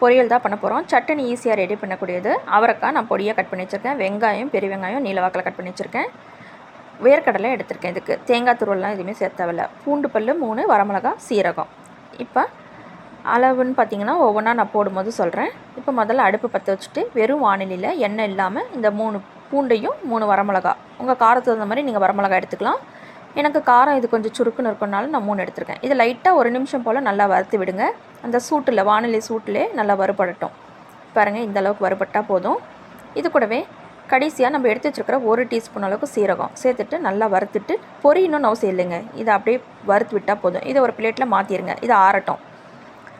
பொரியல் தான் பண்ண போகிறோம் சட்னி ஈஸியாக ரெடி பண்ணக்கூடியது. அவரைக்காய் நான் பொடியாக கட் பண்ணி வச்சுருக்கேன். வெங்காயம் பெரிய வெங்காயம் நீலவாக்கில் கட் பண்ணி வச்சுருக்கேன். வேர்க்கடலை எடுத்திருக்கேன் இதுக்கு. தேங்காய் துருவெல்லாம் எதுவுமே சேர்த்தவில்ல பூண்டு பல் மூணு வரமிளகா சீரகம். இப்போ அளவுன்னு பார்த்தீங்கன்னா ஒவ்வொன்றா நான் போடும்போது சொல்கிறேன் இப்போ முதல்ல அடுப்பு பற்ற வச்சுட்டு வெறும் வானிலையில் எண்ணெய் இல்லாமல் இந்த மூணு பூண்டையும் மூணு வரமிளகா. உங்கள் காரத்துக்கு தகுந்த மாதிரி நீங்கள் வரமிளகா எடுத்துக்கலாம். எனக்கு காரம் இது கொஞ்சம் சுருக்குன்னு இருக்கனால நான் மூணு எடுத்திருக்கேன். இது லைட்டாக ஒரு நிமிஷம் போல் நல்லா வறுத்து விடுங்க. அந்த சூட்டில் வானிலை சூட்டிலே நல்லா வறுபடட்டும். பாருங்கள் இந்த அளவுக்கு வறுபட்டால் போதும். இது கூடவே கடைசியாக நம்ம எடுத்து வச்சுருக்கிற ஒரு டீஸ்பூன் அளவுக்கு சீரகம் சேர்த்துட்டு நல்லா வறுத்துட்டு பொரியணும்னு அவசியம் இல்லைங்க. இதை அப்படியே வறுத்து விட்டால் போதும். இதை ஒரு பிளேட்டில் மாற்றிடுங்க இது ஆறட்டும்.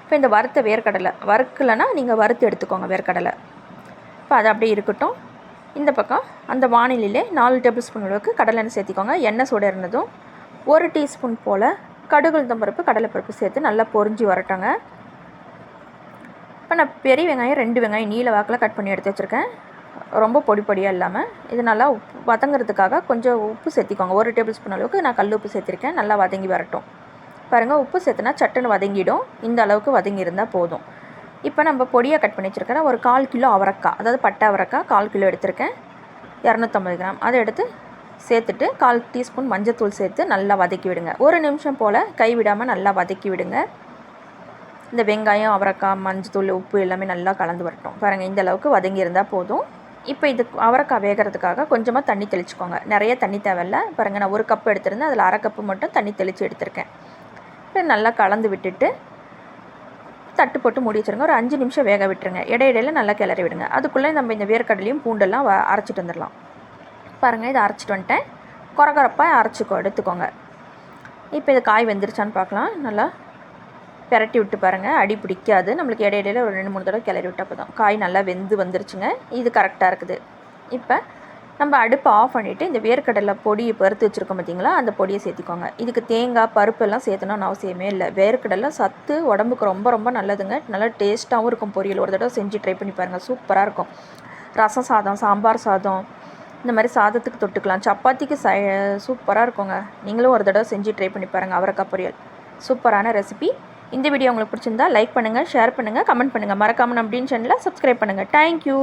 இப்போ இந்த வறுத்த வேர்க்கடலை வறுக்கலைன்னா நீங்கள் வறுத்து எடுத்துக்கோங்க வேர்க்கடலை. இப்போ அது அப்படியே இருக்கட்டும். இந்த பக்கம் அந்த வானிலையிலே நாலு டேபிள் ஸ்பூன் அளவுக்கு கடலை எண்ணெய் சேர்த்திக்கோங்க. எண்ணெய் சூட இருந்ததும் ஒரு டீஸ்பூன் போல் கடுகு பருப்பு கடலைப்பருப்பு சேர்த்து நல்லா பொறிஞ்சி வரட்டோங்க. இப்போ நான் பெரிய வெங்காயம் ரெண்டு வெங்காயம் நீல வாக்கில் கட் பண்ணி எடுத்து வச்சுருக்கேன். ரொம்ப பொடி பொடியாக இல்லாமல் இது நல்லா உப்பு வதங்கிறதுக்காக கொஞ்சம் உப்பு சேர்த்திக்கோங்க. ஒரு டேபிள் ஸ்பூன் அளவுக்கு நான் கல் உப்பு சேர்த்திருக்கேன். நல்லா வதங்கி வரட்டும். பாருங்கள் உப்பு சேர்த்துனா சட்டுன்னு வதங்கிடும். இந்த அளவுக்கு வதங்கி இருந்தால் போதும். இப்போ நம்ம பொடியாக கட் பண்ணி வச்சுருக்கிற ஒரு கால் கிலோ அவரக்காய் அதாவது பட்டை அவரக்காய் கால் கிலோ எடுத்திருக்கேன். இரநூத்தம்பது கிராம். அதை எடுத்து சேர்த்துட்டு கால் டீஸ்பூன் மஞ்சத்தூள் சேர்த்து நல்லா வதக்கி விடுங்க. ஒரு நிமிஷம் போல் கை விடாமல் நல்லா வதக்கி விடுங்க. இந்த வெங்காயம் அவரைக்காய் மஞ்சத்தூள் உப்பு எல்லாமே நல்லா கலந்து வரட்டும். பாருங்கள் இந்த அளவுக்கு வதங்கி இருந்தால் போதும். இப்போ இது அவரைக்காய் வேகிறதுக்காக கொஞ்சமாக தண்ணி தெளிச்சுக்கோங்க. நிறைய தண்ணி தேவையில்ல. பாருங்கள் நான் ஒரு கப் எடுத்திருந்தேன். அதில் அரை கப்பு மட்டும் தண்ணி தெளித்து எடுத்திருக்கேன். இப்போ நல்லா கலந்து விட்டுட்டு தட்டு போட்டு மூடி வச்சுருங்க. ஒரு அஞ்சு நிமிஷம் வேக விட்டுருங்க. இடையிடையில நல்லா கிளறி விடுங்க. அதுக்குள்ளே நம்ம இந்த வேர்க்கடலையும் பூண்டெல்லாம் அரைச்சிட்டு வந்துடலாம். பாருங்கள் இதை அரைச்சிட்டு வந்துட்டேன். குறகுறப்பாக அரைச்சிக்கோ எடுத்துக்கோங்க. இப்போ இது காய் வெந்துருச்சான்னு பார்க்கலாம். நல்லா பெரட்டி விட்டு பாருங்கள் அடி பிடிக்காது. நம்மளுக்கு இடையிடையில ஒரு ரெண்டு மூணு தடவை கிளறி விட்டால் போதும். காய் நல்லா வெந்து வந்துருச்சுங்க. இது கரெக்டாக இருக்குது. இப்போ நம்ம அடுப்பை ஆஃப் பண்ணிவிட்டு இந்த வேர்க்கடலை பொடியை பருத்து வச்சுருக்கோம் பார்த்தீங்களா அந்த பொடியை சேர்த்திக்கோங்க. இதுக்கு தேங்காய் பருப்பெல்லாம் சேர்த்தணும்னு அவசியமே இல்லை. வேர்க்கடலை சத்து உடம்புக்கு ரொம்ப ரொம்ப நல்லதுங்க. நல்லா டேஸ்ட்டாகவும் இருக்கும் பொரியல். ஒரு தடவை செஞ்சு ட்ரை பண்ணி பாருங்கள் சூப்பராக இருக்கும். ரசம் சாதம் சாம்பார் சாதம் இந்த மாதிரி சாதத்துக்கு தொட்டுக்கலாம். சப்பாத்திக்கு ச சூப்பராக இருக்குங்க. நீங்களும் ஒரு தடவை செஞ்சு ட்ரை பண்ணி பாருங்கள் அவரக்காய் பொரியல். சூப்பரான ரெசிபி இந்த வீடியோ உங்களுக்கு பிடிச்சிருந்தா லைக் பண்ணுங்கள் ஷேர் பண்ணுங்கள் கமெண்ட் பண்ணுங்கள் மறக்காமல் அப்படின்னு சேனலை சப்ஸ்கிரைப் பண்ணுங்கள் தேங்க்யூ